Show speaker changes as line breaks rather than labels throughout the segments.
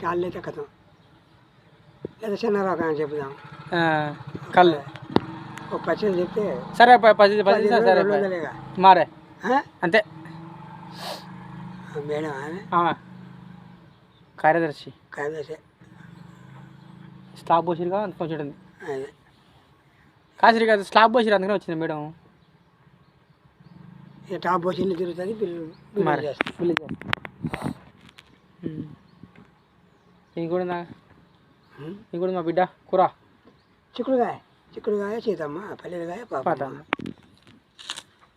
కాళ్ళు కథం లేదా చిన్న రకం చెప్దాం
ఆ, కళ్ళు.
ఒక పచ్చడి చెప్తే
సరే పది సరే. మారే? అంతే.
మేడం.
కార్యదర్శి.
కాదసే
స్లాబ్ పోసిరుగా అంత కొంచెం ఉంది
అదే.
కాసిరి కాదు స్లాబ్ పోసిరు అందుకనే వచ్చింది మేడం.
టాప్ వచ్చింది తిరుగుతుంది చేస్తారు
ఫుల్ చేస్తా. కూడా నా కూడా మా బిడ్డ కూర.
చిక్కుడుకాయ చిక్కుడుకాయ సీతమ్మ పల్లెలుగాయ పాప
పాట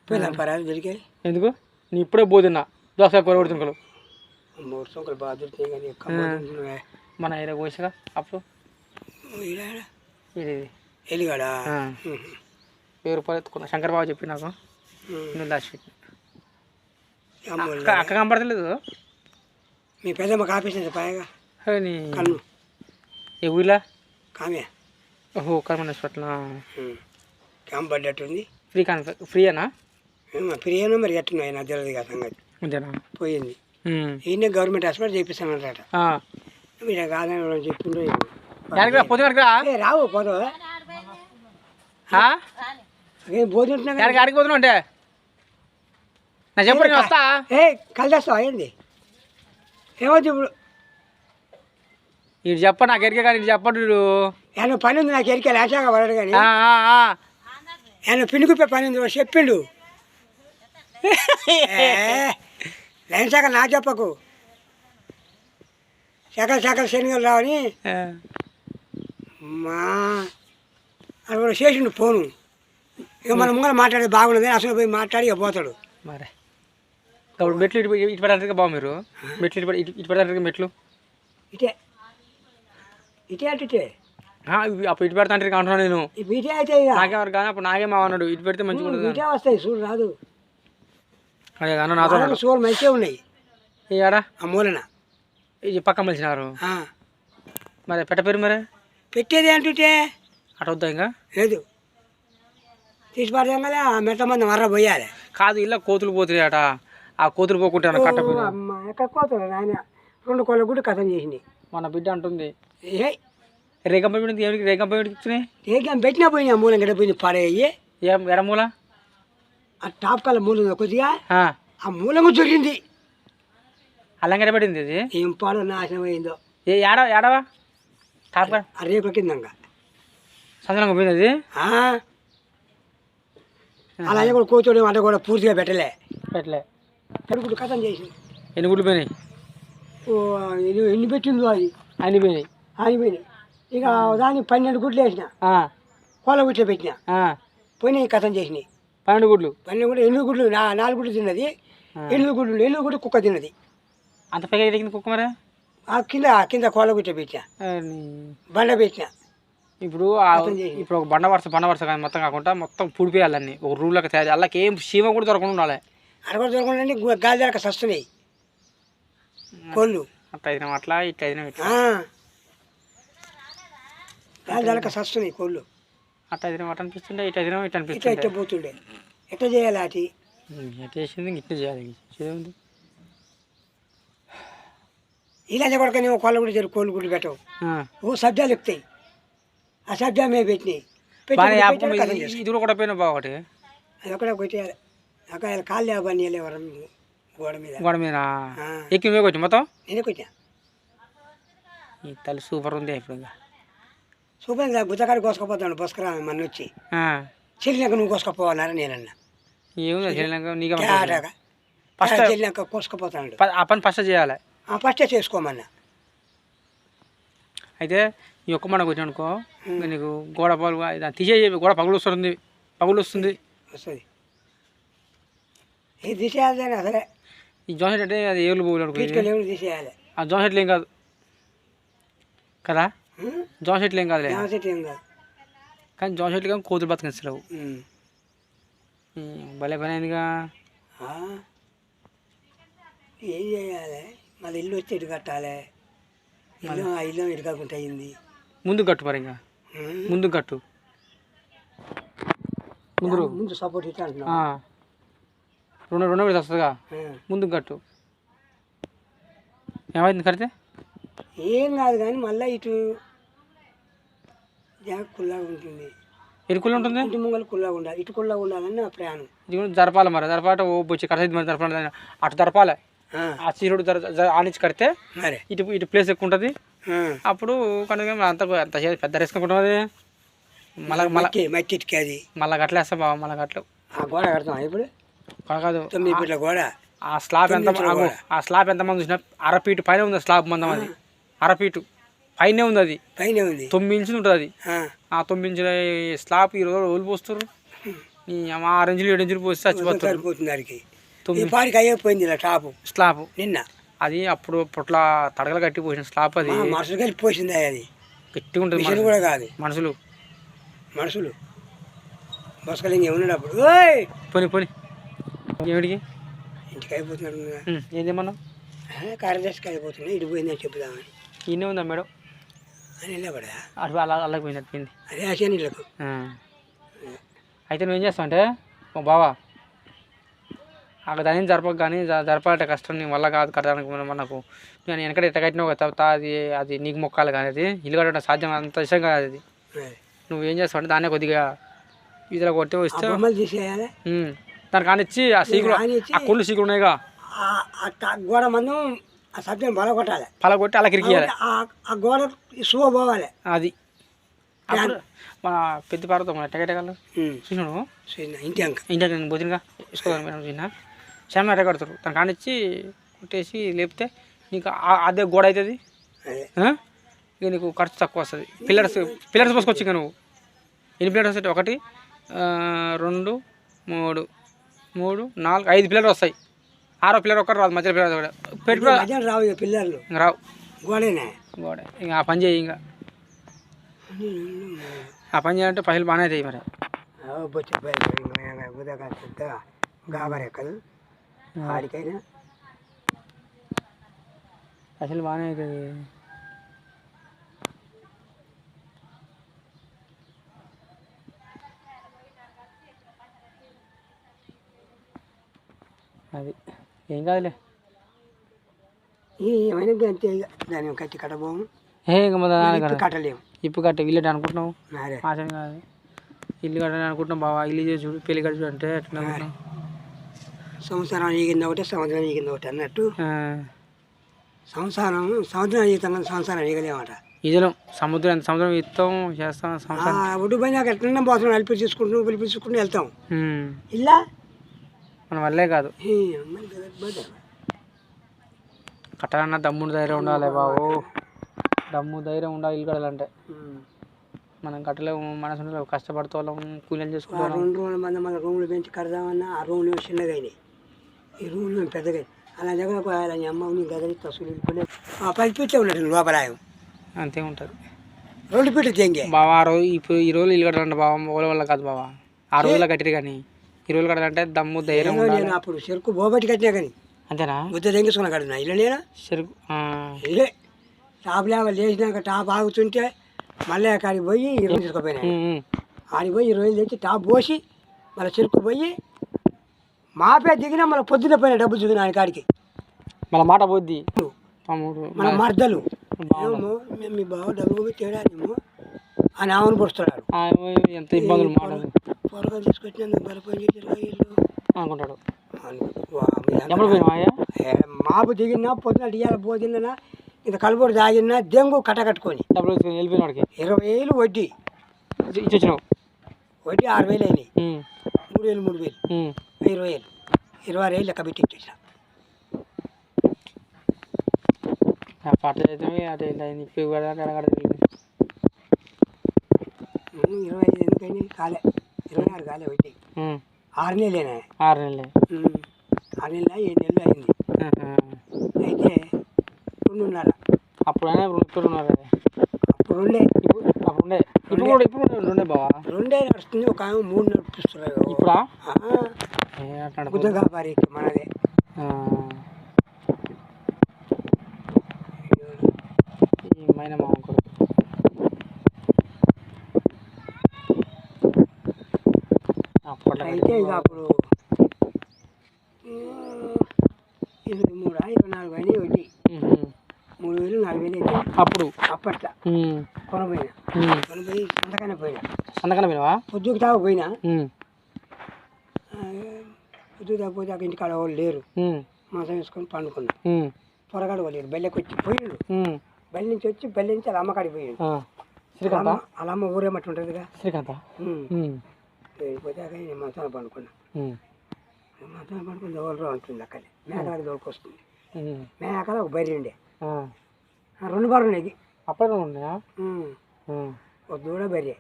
పిల్లలు పరాలు దొరికాయి.
ఎందుకు? నీ ఇప్పుడే పోతున్నా దోసకాయ కూర కొడుతున్నా
మూడు సొంకలు బాగా కానీ. తింటున్నాయి.
మన ఏరియా కోసగా అప్పుడు. ఇది
ఎలిగాడా.
వెయ్యి రూపాయలు ఎత్తుకున్నా. శంకర్ బాబు చెప్పి నాకు. అక్క కనపడతలేదు.
మీ పెద్దమ్మకి ఆపేసింది పాయగా కన్ను
ఏ ఊరిలా
కామే
ఓహో కర్మన్ హాస్పిటల్
ఉం. క్యాంప్ పడ్డట్టుంది
ఫ్రీ కాన్ ఫ్రీయేనా
ఏమో ప్రియను మరి ఎట్టున్నాయి నాకు తెలియదు కదా సంగతి.
అంతేనా?
పోయింది.
ఉమ్.
ఈయన గవర్నమెంట్ హాస్పిటల్ చేపిస్తానంటారట
ఆ.
మీరు కాదని ఏ, రావు పోదు పోతుంటున్నా
అంటే? నా చెప్పు వస్తా?
ఏ కలిదేస్తావా ఏంది? ఏమవుతుంది ఇప్పుడు
ఇటు చెప్ప నాకు ఎరికే కానీ ఇటు చెప్పడు.
ఏమన్నా పని ఉంది? నాకు ఎరికే లేచాక పడడు కానీ. పిండి కుప్పే పని ఉంది? చెప్పిండు. లేచాక నా చెప్పకు. సకల సకల శనిగలు రావని. మా అది కూడా చేసిండు ఫోను. ఇక మన ముంగల మాట్లాడేది బాగున్నది అసలు పోయి మాట్లాడి ఇక పోతాడు.
మరే. ఇప్పుడు మెట్లు ఇటు ఇటు పెట్టడానికి బాగు మీరు. మెట్లు ఇటు ఇటు- పెట్టడానికి మెట్లు.
ఇటే. ఇటే అంటే ఇటే
ఆ, ఇవి అప్పుడు ఇటు పెడతా అంటే అంటున్నాను నేను.
ఇవి ఇటే అయితే ఇక.
నాకెవరు కానీ అప్పుడు నాకేమో అన్నాడు. ఇటు పెడితే మంచిగా ఉంటుంది?
ఇటే వస్తాయి చూడు రాదు.
అదే అన్న నాతో అన్నాడు.
సోలు మంచిగా ఉన్నాయి.
ఆడా?
ఆ మూలన.
ఇది పక్క మలిచినారు
ఆ.
మరి పెట్ట పేరు మరి?
పెట్టేది ఏంటంటే?
అటు వద్దా ఇంకా?
లేదు. తీసి పడదాం కదా ఆ మెట్ట మంది మర్ర పోయాలి.
కాదు ఇలా కోతులు పోతున్నాయి అట. ఆ కోతులు పోకుంటే అన్న కట్ట పేరు
అమ్మ ఎక్కడ పోతాడు నాయన రెండు కోళ్ళ గుడి కథం చేసింది.
మన బిడ్డ అంటుంది.
ఏ?
పెట్టి పెట్టి ఇచ్చినాయి
ఏకేం పెట్టినా పోయినా మూలం గడ్డ పోయింది పడేయి
ఏం ఎడమూల
ఆ టాప్ కల మూలం ఉంది కొద్దిగా?
ఆ, పడింది ఇది
ఏం పాలో నాశనం అయిందో.
ఏ ఏడ ఏడవా? టాప్
ఆ రేకుల కిందంగా
సంచలంగా పోయింది అది?
ఆ. అలాగే కూడా కూర్చోడం అంటే కూడా పూర్తిగా పెట్టలే.
పెట్టలే.
పెరుగుడు కథం చేసింది.
ఎన్ని గుడ్లు పోయినాయి?
ఎన్ని పెట్టిందో అది?
అన్ని పోయినాయి.
ఆగిపోయినాయి ఇక దానికి పన్నెండు గుడ్లు వేసిన. కోళ్ళ గుట్లు పెట్టిన. పోయినాయి కథం చేసినాయి.
పన్నెండు గుడ్లు?
పన్నెండు గుడ్లు ఎనిమిది గుడ్లు నా నాలుగు గుడ్లు తిన్నది. ఎనిమిది గుడ్లు ఎనిమిది గుడ్లు కుక్క తిన్నది.
అంత పైగా కుక్క మరి?
ఆ కింద కింద కోళ్ళ గుట్ట పెట్టిన. బండ పెట్టిన.
ఇప్పుడు ఇప్పుడు ఒక బండ వరుస బండ వరుస కానీ మొత్తం కాకుండా మొత్తం పుడిపోయాలి అన్ని ఒక రూల్లోకి తయారు అల్లకి ఏం సీమ కూడా దొరకకుండా ఉండాలి.
అరవై దొరకకుండా గాలి దొరక సస్తున్నాయి. కోళ్ళు.
అట్లా అట్లా ఇట్లా
దొరక సస్తున్నాయి కోళ్ళు.
అట్లా అయినా అట్లా అనిపిస్తుండే ఇట్లా అయినా ఇట్లా
ఇట్లా
అనిపిస్తుండే.
ఇట్లా పోతుండే. ఎట్లా చేయాలి అటి
ఎట్లా చేసింది? ఇట్లా చేయాలి.
ఇలా కొడక నువ్వు కోళ్ళ గుడి జరు కోళ్ళు గుడ్లు పెట్టవు.
ఆ.
ఓ శబ్దాలు ఎక్కుతాయి. ఆ శబ్దం మీద పెట్టినాయి. పెట్టి
బాగా
కథం చేస్తాడు.
ఇది కూడా పోయినా బాగుంది
అది ఒకటే కొట్టేయాలి. అక్కడ కాళ్ళు లేవని ఎవరు గోడ మీద.
గోడ మీద?
ఆ.
ఎక్కి మీద వచ్చి మొత్తం?
నేనే కొట్టా
ఈ తల్లి సూపర్ ఉంది ఇప్పుడు ఇంకా.
సూపర్ గుత్తకాడి కోసుకపోతాడు బొస్కరా మన వచ్చి. చెల్లినాక నువ్వు కోసుకపోవాలన్నారు నేనన్నా.
ఏముంది ఫస్ట్
చెల్లినాక కోసుకపోతాడు.
ఆ పని ఫస్ట్ చేయాలి.
ఆ ఫస్టే చేసుకోమన్నా.
అయితే ఈ ఒక్క మనకు వచ్చి అనుకో. ఇంకా నీకు గోడ పలు తీసే గోడ పగులు వస్తుంది. పగులు వస్తుంది.
వస్తుంది. ఇది తీసేయాలి అసలే.
ఈ జోన్ సెట్ అంటే అది ఏళ్ళు పోగులు అనుకో.
ఎవరు తీసేయాలి?
ఆ జోన్ సెట్లు ఏం కాదు. కదా?
ఉం?
జోన్ సెట్లు ఏం కాదులే.
ఏం కాదు.
కానీ జోన్ సెట్లు కానీ కోతులు బతికించలేవు. భలే పని అయిందిగా?
ఏం చేయాలి? మళ్ళీ ఇల్లు వచ్చి ఇటు కట్టాలి. ఇల్లు ఆ ఇల్లు ఇటు కాకుండా అయింది.
ముందు కట్టు మరి ఇంకా? ముందు కట్టు. ముందు
ముందు సపోర్ట్
ఆ. రెండు రెండు విడత వస్తుందిగా. ముందు కట్టు. ఏమైంది కడితే?
ఏం కాదు కానీ మళ్ళీ ఇటు జాగ కుల్లాగా ఉంటుంది.
ఉంటుంది?
ఇంటి ముంగలు కుల్లాగా ఉండాలి ఇటు కుల్లాగా ఉండాలని నా ప్రయాణం
ఇది జరపాలి మరి జరపాలంటే ఓ బొచ్చి ఖర్చు మరి జరపాలి అటు జరపాలి
ఆ,
చీరుడు ఆనించి కడితే
మరి.
ఇటు ఇటు ప్లేస్ ఎక్కువ ఉంటుంది. అప్పుడు కనుక అంత పెద్ద రిస్క్ ఉంటుంది మళ్ళా మళ్ళా
అది.
మళ్ళా గట్లేస్తాం బావ మళ్ళా గట్లు
ఆ గోడ కడతాం ఇప్పుడు?
కాదు.
తొమ్మిది ఫీట్ల గోడ.
ఆ స్లాబ్ ఎంత ఆ స్లాబ్ ఎంతమంది చూసినా అరపీటు పైన ఉంది స్లాబ్ మందం అది. అరపీటు పైనే ఉంది అది
పైన ఉంది.
తొమ్మిది ఇంచులు ఉంటుంది. అది
ఆ,
తొమ్మిది ఇంచుల స్లాబ్ ఈ రోజు ఓలు పోస్తారు ఆరు ఇంచులు ఏడు ఇంచులు పోస్తే చచ్చిపోతారు.
ఈ
తొమ్మిది
పాడికి టాపు
స్లాబ్.
నిన్న.
అది అప్పుడు పొట్ల తడగలు కట్టి పోసిన స్లాబ్ అది.
ఆ, మనుషులకి వెళ్ళిపోయింది అది.
గట్టిగా ఉంటుంది
మిషన్ కూడా కాదు.
మనుషులు.
మనుషులు. బొసకలు ఇంకేమున్నాడు అప్పుడు? ఓయ్!
పోని పోని. ఏమిటికి?
ఇంటికి అయిపోతున్నాడు
ఏం చేయమన్నావు
కార్యదర్శికి అయిపోతున్నాయి ఇటు పోయిందని చెప్దామని
ఈయనే ఉందా మేడం?
అని వెళ్ళబడా
అటు అలా అలాగే పోయింది. అటు పోయింది
అదే ఆశయానికి
ఆ. అయితే నువ్వేం చేస్తావు అంటే మా బావా అక్కడ దాని జరపక కానీ జరపాలంటే కష్టం నీ వల్ల కాదు కట్టడానికి మన- మనకు నేను వెనకడ ఎట్ట కట్టినావు కదా అది అది నీకు మొక్కాలి కానీ అది. ఇల్లు కట్టడం సాధ్యం అంత ఇష్టం కాదు అది. నువ్వు ఏం చేస్తావు అంటే దాన్నే కొద్దిగా వీధిలో కొట్టి ఉం. దానికి కానిచ్చి ఆ సీకులు ఆ కుళ్ళు సీకులు ఉన్నాయిగా.
గోడ ఆ సత్యం బల కొట్టాలి
పల కొట్టి అలా కిరికియాలి.
ఆ- గోడ సువ పోవాలి.
అది. మన పెద్ద పారతో మన
ఉమ్.
చూసినాడు
చూసిన ఇంటి అంక.
బోధినగా తీసుకోదాను మేడం చిన్న శ్యామ ఎట్ట కడతారు. తను కానిచ్చి కొట్టేసి లేపితే నీకు అదే గోడ అవుతుంది? ఇక నీకు ఖర్చు తక్కువ వస్తుంది. పిల్లర్స్ పిల్లర్స్ పోసుకోవచ్చు ఇక నువ్వు. ఎన్ని పిల్లర్స్ వస్తాయి? ఒకటి రెండు మూడు. మూడు నాలుగు ఐదు పిల్లర్లు వస్తాయి. ఆరో పిల్లర్ ఒక్కటి రాదు మధ్యలో పిల్లర్ కూడా పెట్టి కూడా
మధ్యాహ్నం రావు ఇక పిల్లలు.
ఇంక రావు.
గోడేనే.
గోడ. ఇంకా ఆ పని చేయి ఇంకా. ఆ పని చేయాలంటే పైసలు బాగానే అవుతాయి మరి.
బొచ్చు ఉదగా పెద్దగా గాబర్ ఎక్కదు ఆడికైనా.
పైసలు బాగానే అవుతుంది అది. ఏం కాదులే.
ఏమైనా అంతే ఇక దాన్ని కట్టి కట్టబోము.
ఏ ఇంక
కట్టలేము.
ఇప్పుడు కట్టే ఇల్లు అనుకుంటున్నావు? ఆశం కాదు. ఇల్లు కట్టని అనుకుంటున్నాం బావా. ఇల్లు చేసి చూడు పెళ్ళి కట్టి అంటే ఎట్లా
సంవత్సరం ఈగింది ఒకటి సంవత్సరం ఈగింది ఒకటి అన్నట్టు.
ఆ,
సంవత్సరం ఈగుతాం సంవత్సరం ఈగలేమట.
ఇదేలం సముద్రం ఎంత సముద్రం ఇస్తాం చేస్తాం సంవత్సరం.
ఒడ్డు పోయినాక ఎట్లన్నా పోతున్నాం పిలిపించుకుంటూ పిలిపించుకుంటూ వెళ్తాం. ఇలా
మన వల్లే కాదు. కట్టాలన్నా దమ్ముడు ధైర్యం ఉండాలి బాబు దమ్ము ధైర్యం ఉండాలి ఇల్లు
ఉమ్.
మనం కట్టలేము మనసు కష్టపడుతూ వాళ్ళం కూలీలు చేసుకుంటాం
రెండు రోజుల మంది మన రూమ్లు పెంచి కడదామన్నా ఆ రూమ్లు చిన్నగా అయినాయి. ఈ రూమ్లు పెద్దగా. అలా దగ్గర పోయాలి నీ అమ్మ నీ గదిలి తసులు వెళ్ళిపోయి ఆ పది పీట్లే ఉన్నట్టు లోపల
అంతే ఉంటుంది.
రెండు పీట్లు తెంగే
బావా ఆ రోజు ఇప్పుడు ఈ రోజులు ఇల్లు కట్టాలంటే బావా వాళ్ళ వల్ల కాదు బావా. ఆ రోజుల్లో కట్టిరు కానీ. ఈ రోజులు కట్టాలంటే దమ్ము ధైర్యం
నేను అప్పుడు చెరుకు బోబట్టి కట్టినా కానీ.
అంతేనా?
గుద్ద తెంగేసుకున్నా కడుతున్నా ఇల్లు నేనా?
చెరుకు ఆ,
ఇదే. టాప్ లేవల్ లేచినాక టాప్ ఆగుతుంటే మళ్ళీ అక్కడికి పోయి ఇరవై తీసుకుపోయినా.
ఉమ్, ఉమ్.
ఆడికి పోయి ఇరవై తెచ్చి టాప్ పోసి మళ్ళీ చెరుకు పోయి మాపే దిగినా మళ్ళీ పొద్దున పోయిన డబ్బులు చూసిన ఆయన కాడికి.
మళ్ళీ మాట పోద్ది. తమ్ముడు
మన మర్దలు. ఏమో మేము మీ బావ డబ్బు తేడానేమో అని ఆమెను పొడుస్తున్నాడు.
ఆ, ఎంత ఇబ్బందులు
త్వరగా తీసుకొచ్చినందుకు బలపని చేసి వీళ్ళు
అనుకుంటాడు. ఎప్పుడు
మాపు దిగినా పొద్దున ఇయ్యాల పోతున్నా ఇంత కలుపుడు తాగినా దెంగు కట్టకట్టుకొని
డబ్బులు తీసుకొని వెళ్ళిపోయిన వాడికి
ఇరవై వేలు వడ్డీ.
ఇచ్చి- ఇచ్చి వచ్చినావు
వడ్డీ ఆరు వేలు అయినాయి. మూడు వేలు మూడు వేలు. ఇరవై వేలు ఇరవై ఆరు వేలు లెక్క పెట్టి. ఉమ్, ఇరవై ఐదు ఎందుకని కాలే. ఆరు కాలే
ఉమ్,
ఆరు నెలలేనా?
ఆరు నెలలే.
ఆరు నెలల? ఏడు నెలలు అయింది. అయితే రెండున్నర.
అప్పుడైనా ఇప్పుడు ఉన్నారు
అప్పుడు రెండే.
ఇప్పుడు అప్పుడు ఉండే ఇప్పుడు కూడా ఇప్పుడు ఉండే బావా?
రెండే నడుస్తుంది ఒక ఆమె మూడు నడిపిస్తున్నారు
ఇప్పుడా?
ఆ,
ఏ అట్లా
బుద్ధ వ్యాపారి మనదే
ఆ. ఈ మైన మా కొడుకు అప్పట్లో
అయితే ఇక అప్పుడు ఇరవై మూడు? ఇరవై నాలుగు అయినాయి వడ్డీ. మూడు వేలు నాలుగు వేలు అయితే
అప్పుడు?
అప్పట్లో. కొనపోయినా. కొనపోయి అంతకన్నా పోయినా.
సంతకన్నా పోయినావా?
పొద్దుకు తాగు పోయినా. పొద్దుకు తాగపోతే అక్కడ ఇంటికాడ వాళ్ళు లేరు. మాసం వేసుకొని పండుకున్నా. పొరగాడు వాళ్ళు బెల్లెకి వచ్చి పోయిండు. బెల్లి నుంచి వచ్చి బెల్లి నుంచి వాళ్ళ అమ్మకాడికి పోయిండు.
శ్రీకాంత?
వాళ్ళ అమ్మ- ఊరేమట్టి ఉంటుందిగా
శ్రీకాంత?
ఉమ్. పోతే నేను మంచాన పండుకున్నా
ఉమ్,
మంచాన పండుకుని ఎవరు ఉంటుంది అక్కడ మేకలాగా దొరికొస్తుంది
మే
అక్కడ ఒక బరి ఉండే రెండు బర్రెలు ఉన్నాయి
అప్పుడే ఉన్నాయా
ఒక దూడ బర్రె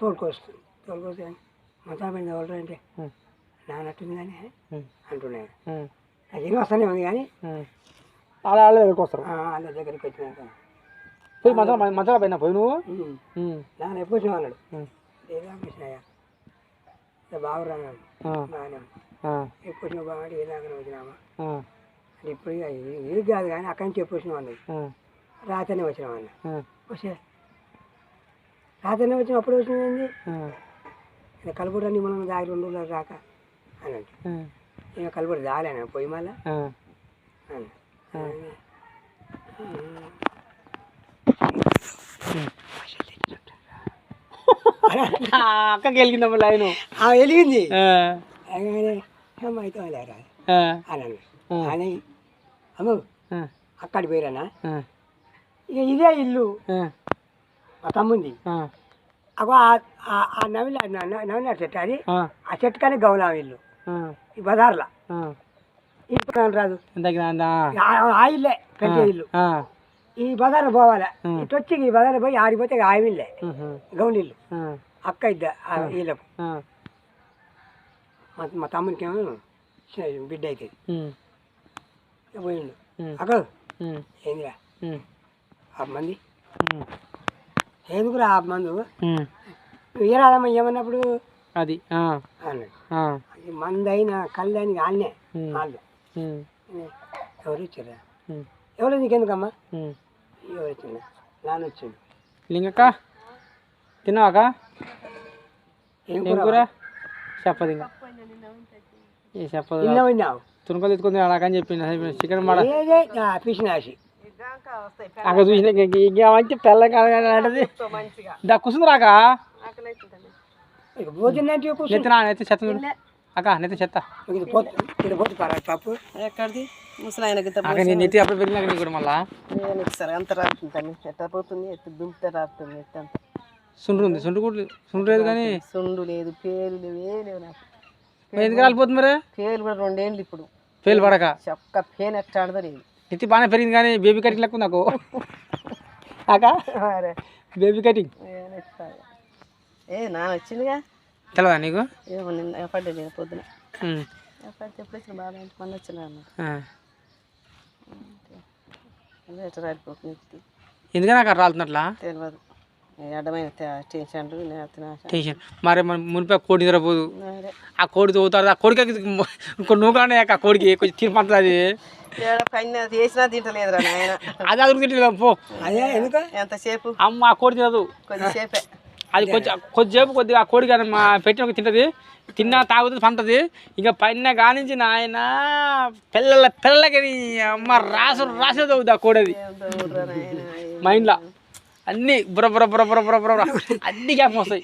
తోలుకొస్తుంది తోలుకొస్తే మంచాన పండి ఎవరు అంటే నానట్టుంది కానీ
ఉమ్,
అంటున్నాడు నాకు ఏం వస్తానే ఉంది కానీ
అలా వాళ్ళ దగ్గరికి వస్తారు
వాళ్ళ దగ్గరికి వచ్చినాక
పోయి మంచాల మంచాల పోయినా పోయి నువ్వు
నాన్న ఎప్పుడు వచ్చినావు అన్నాడు
ఉమ్,
ఏదాకృష్ణయ్య బాబురా అన్నాడు
ఆ,
బాగానే ఎప్పుడు వచ్చినావు బాగా అంటే ఏదాకా వచ్చినామా అంటే ఇప్పుడు ఇది- ఇది కాదు కానీ అక్కడి నుంచి ఎప్పుడు వచ్చినావు అన్నది రాత్రినే వచ్చినావు అన్న. వచ్చే. రాత్రినే వచ్చిన అప్పుడు వచ్చింది
ఆ,
ఇక కలుపురని మనం దాగి రెండు రోజులు రాక అన్నాడు.
ఆ,
ఇక కలుపురు దాలేనా పోయి మళ్ళా. అన్న
అక్కకి వెలిగిందమ్మ లైన్
ఆ వెలిగింది. అయితే లేరా అని అని అమ్మ అక్కడికి పోయిరానా? ఇక ఇదే ఇల్లు. మా తమ్ముంది. అగో ఆ- నవిల నవిల చెట్టు అది. ఆ. చెట్టు కానీ గౌలాం ఇల్లు. ఈ బజార్లో. ఇప్పుడు రాదు. ఆ- ఇల్లే పెద్ద ఇల్లు. ఈ బజార్ పోవాలి? ఇటు వచ్చి ఈ బజార్ పోయి ఆడిపోతే ఇక ఆ ఇల్లే. గౌండి ఇల్లు అక్క ఇద్ద వీళ్ళకు. మా తమ్మునికి ఏమో బిడ్డ అవుతుంది పోయిండు. అక్క ఏందిరా? ఆ మంది. ఎందుకురా ఆ మందు? నువ్వు ఏరాదమ్మా ఏమన్నప్పుడు?
అది
అన్నాడు.
ఆ,
అది మందైన కళ్ళని వాళ్ళనే వాళ్ళు. ఎవరు ఇచ్చారా? ఎవరు నీకెందుకమ్మా? వచ్చిండు.
లింగక్క తిన్నావాక?
ఏం కూర?
చెప్పదు ఇంకా ఏ చెప్పదు తునకలు ఎత్తుకుంది అలాగని చెప్పింది చికెన్ మాడ.
పిసినాసి
అక్కడ చూసిన ఇంకా మంచి పెళ్ళ కాలంటది దా కుసుంది రాక
ఇక భోజనం కూర్చొని
నెత్తి నా నెత్తి చెత్త. అక్క నెత్తి చెత్త.
పప్పు
ఎక్కడిది? ముసలాయన గిట్ట
అక్క నీ నెత్తి అప్పుడు పెరిగినాక నీకు కూడా మళ్ళా?
నేను సరే అంత రాడుతుంటాను ఎట్లా పోతుంది ఎట్లా దుంపితే రాడుతుంది ఎట్లా అంత.
సుండ్రు ఉంది సుండ్రు కూడా సుండ్రు లేదు కానీ
సుండు లేదు పేరు లేవు ఏం లేవు నాకు.
మరి ఎందుకు రాలిపోతుంది మరి?
కూడా రెండేళ్ళు ఇప్పుడు.
పేలు పడక?
చెక్క పేను ఎట్లా ఆడదో లేదు.
నెత్తి బాగానే పెరిగింది కానీ బేబీ కటింగ్ లెక్క నాకు. అక్క బేబీ కటింగ్.
ఏం నాన్న వచ్చిందిగా?
తెలవదా నీకు?
ఏమో నిన్న పడ్డా నేను పొద్దున.
ఉమ్.
పడితే ఎప్పుడు వచ్చిన బాగా ఇంటి మొన్న వచ్చిన ఎట్లా రాడిపోతుంది
ఎందుకని నాకు రాలుతున్నట్లా
తెలియదు. అడ్డమైన
టెన్షన్ మరి మన మునిపే కోడి నిద్రపోదు ఆ కోడి తోగుతారు. ఆ కోడికి ఇంకో నూకలు ఆ కోడికి. కొంచెం తిరిపంతది అది.
చేసినా తింటలేదురా
అది అదుగు తింటే పో.
అదే ఎందుకు?
ఎంతసేపు
అమ్మ ఆ కోడి తినదు.
కొద్దిసేపే.
అది కొంచెం కొద్దిసేపు కొద్దిగా ఆ అది మా పెట్టిన ఒక తింటది. తిన్నా తాగుతుంది పంటది. ఇంకా పైన కానించి నాయన పిల్లల పిల్లలకి అమ్మ రాసు రాసేది అవుతుంది ఆ కోడి
నాయన
మా ఇంట్లో అన్నీ బుర్ర బుర్ర బుర్ర బుర్ర బుర్ర బుర్ర. అన్ని గ్యాప్ వస్తాయి.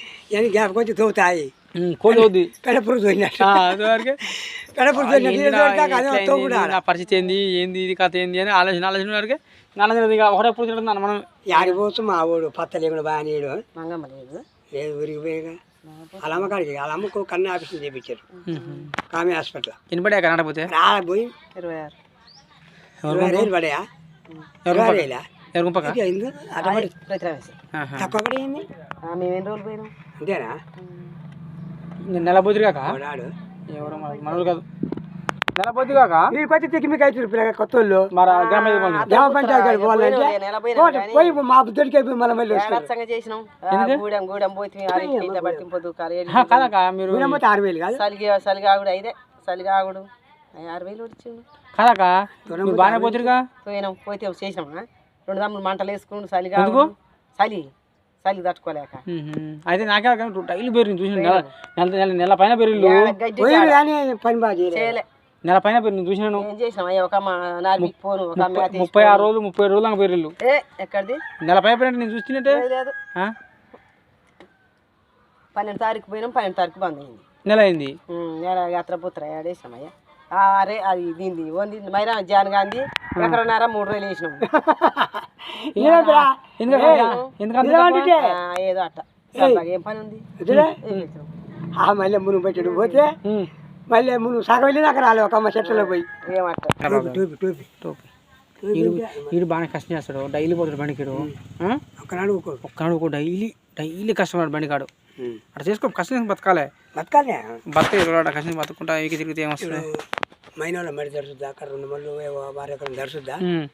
గ్యాప్ వచ్చి తోగుతాయి
ఉమ్, కోడి
పెడపురు పెడపురు
నా- పరిస్థితి ఏంది ఏంది ఇది కథ ఏంది అని ఆలోచన ఆలోచన వరకే నాన్న ఇక ఒకటే మనం.
యాడిపోవచ్చు మా వాడు పత్త లేకుండా బాగా నీడు.
మంగమ్మ లేదు.
లేదు ఊరికి పోయాక. వాళ్ళ అమ్మ కాడికి అమ్మకు కన్ను ఆఫీసులు చేయించారు కామె హాస్పిటల్.
వినపడే కన్నడ పోతే
రాడ పోయి.
ఇరవై ఆరు.
ఇరవై రేలు పడాయా ఇరవై రేలా
ఎవరు గుంపక.
తక్కువ పడింది
మేము ఎన్ని రోజులు పోయినాం?
అంతేనా?
ఇంక నెల పోతురు కాక?
వాడాడు
ఎవరు మన- మనోళ్ళు కాదు. నెల
వీడికి వచ్చి తిక్కి మీకు అయితే పిల్లగా కొత్త వాళ్ళు.
ఆ గ్రామ.
గ్రామ పంచాయతీ పోవాలంటే పోయి మా బుద్ధుడికి అయిపోయి
కాదక్క మీరు
ఆరు వేలు కాదు.
సలిగి సలిగాగుడు అయితే సలిగాగుడు. ఆరు వేలు వచ్చిండు
కాదక్క మీరు బాగానే పోతురుగా
పోయినాం పోతే చేసినాం? రెండు దమ్ములు మంటలు వేసుకుని సలిగాగుడు. చలి చలి తట్టుకోలేక
అయితే నాకే డైలీ పెరిగింది చూసిన నెల నెల పైన పెరిగిండు
పని బాగా
నెల పైన నేను చూసినాను ముప్పై ఆరు రోజులు ముప్పై రోజులు పోయిర్రు
ఏ ఎక్కడిది
నెల పైన పోయినట్టు నేను ఆ?
పన్నెండు తారీఖు పోయినాం పన్నెండు తారీఖు బంద్ అయింది
నెల అయింది
నెల యాత్ర పుత్ర ఏడేసాం అయ్యా ఆ, అరే అది దీంది ఓంది మైరా జాన్ గాంధీ ఎకరన్నర మూడు రోజులు వేసినాం. ఏదో అట్ట. ఏం పని ఉంది?
మళ్ళీ మును పెట్టాడు. పోతే. మళ్ళీ మును సగం వెళ్ళినాక రాలే ఒక అమ్మ చెట్లలో పోయి. టోపీ టోపీ టోపీ.
వీడు బాగానే కష్టం చేస్తాడు. డైలీ పోతాడు బండికిడు. ఒక్కనాడు ఒక డైలీ డైలీ కష్టపడు బండికాడు. అట్లా చేసుకో కష్టం బతకాలే.
బతకాలే.
బతక ఇవ్వడు కష్టం బతుకుంటా ఏకి తిరిగితే ఏమొస్తుంది?
మైనోళ్ళ మరి దర్శుద్దా అక్కడ రెండు మళ్ళు వారి దర్శుద్దా
ఉమ్.